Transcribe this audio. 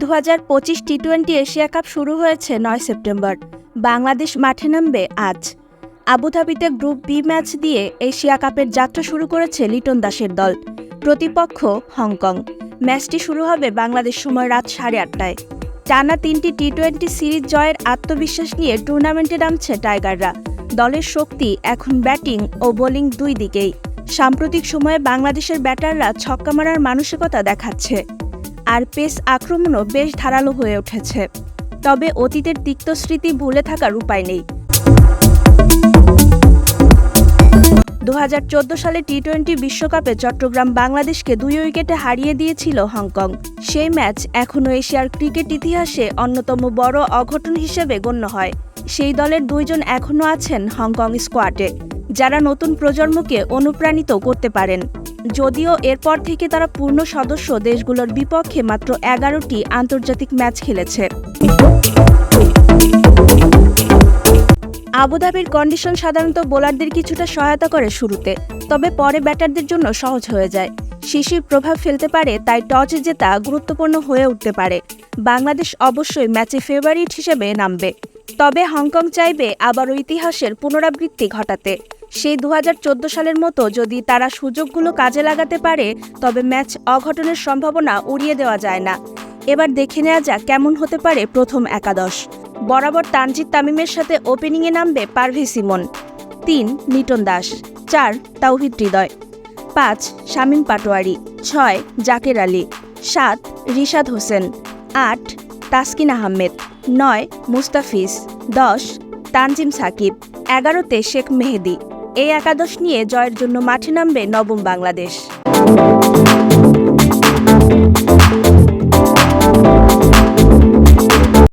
দু হাজার পঁচিশ টি টোয়েন্টি এশিয়া কাপ শুরু হয়েছে নয় সেপ্টেম্বর। বাংলাদেশ মাঠে নামবে আজ। আবুধাবিতে গ্রুপ বি ম্যাচ দিয়ে এশিয়া কাপের যাত্রা শুরু করেছে লিটন দাসের দল, প্রতিপক্ষ হংকং। ম্যাচটি শুরু হবে বাংলাদেশ সময় রাত সাড়ে আটটায়। টানা তিনটি টি টোয়েন্টি সিরিজ জয়ের আত্মবিশ্বাস নিয়ে টুর্নামেন্টে নামছে টাইগাররা। দলের শক্তি এখন ব্যাটিং ও বোলিং দুই দিকেই। সাম্প্রতিক সময়ে বাংলাদেশের ব্যাটাররা ছক্কা মারার মানসিকতা দেখাচ্ছে। আর পেস আক্রমণও বেশ ধারালো হয়ে উঠেছে। তবে অতীতের তিক্ত স্মৃতি ভুলে থাকার উপায় নেই। দু হাজার চোদ্দ সালে টি টোয়েন্টি বিশ্বকাপে চট্টগ্রাম বাংলাদেশকে দুই উইকেটে হারিয়ে দিয়েছিল হংকং। সেই ম্যাচ এখনও এশিয়ার ক্রিকেট ইতিহাসে অন্যতম বড় অঘটন হিসেবে গণ্য হয়। সেই দলের দুইজন এখনও আছেন হংকং স্কোয়াডে। যারা নতুন প্রজন্মকে অনুপ্রাণিত করতে পারেন। যদিও এরপর থেকে তারা পূর্ণ সদস্য দেশগুলোর বিপক্ষে মাত্র এগারোটি আন্তর্জাতিক ম্যাচ খেলেছে। আবুধাবির কন্ডিশন সাধারণত বোলারদের কিছুটা সহায়তা করে শুরুতে, তবে পরে ব্যাটারদের জন্য সহজ হয়ে যায়। শিশির প্রভাব ফেলতে পারে, তাই টস জেতা গুরুত্বপূর্ণ হয়ে উঠতে পারে। বাংলাদেশ অবশ্যই ম্যাচে ফেভারিট হিসেবে নামবে। তবে হংকং চাইবে আবারও ইতিহাসের পুনরাবৃত্তি ঘটাতে। সেই দু হাজার চোদ্দ সালের মতো যদি তারা সুযোগগুলো কাজে লাগাতে পারে, তবে ম্যাচ অঘটনের সম্ভাবনা উড়িয়ে দেওয়া যায় না। এবার দেখে নেওয়া যাক কেমন হতে পারে প্রথম একাদশ। বরাবর তানজিদ তামিমের সাথে ওপেনিংয়ে নামবে পারভেজ সিমন। তিন লিটন দাস। চার, তাওহিদ হৃদয়। পাঁচ, শামীম পাটোয়ারি। ছয়, জাকের আলী। সাত, রিশাদ হোসেন। আট, তাসকিন আহমেদ। নয়, মুস্তাফিজ। দশ, তানজিম সাকিব। এগারোতে শেখ মেহেদি। এই একাদশ নিয়ে জয়ের জন্য মাঠে নামবে নবম বাংলাদেশ।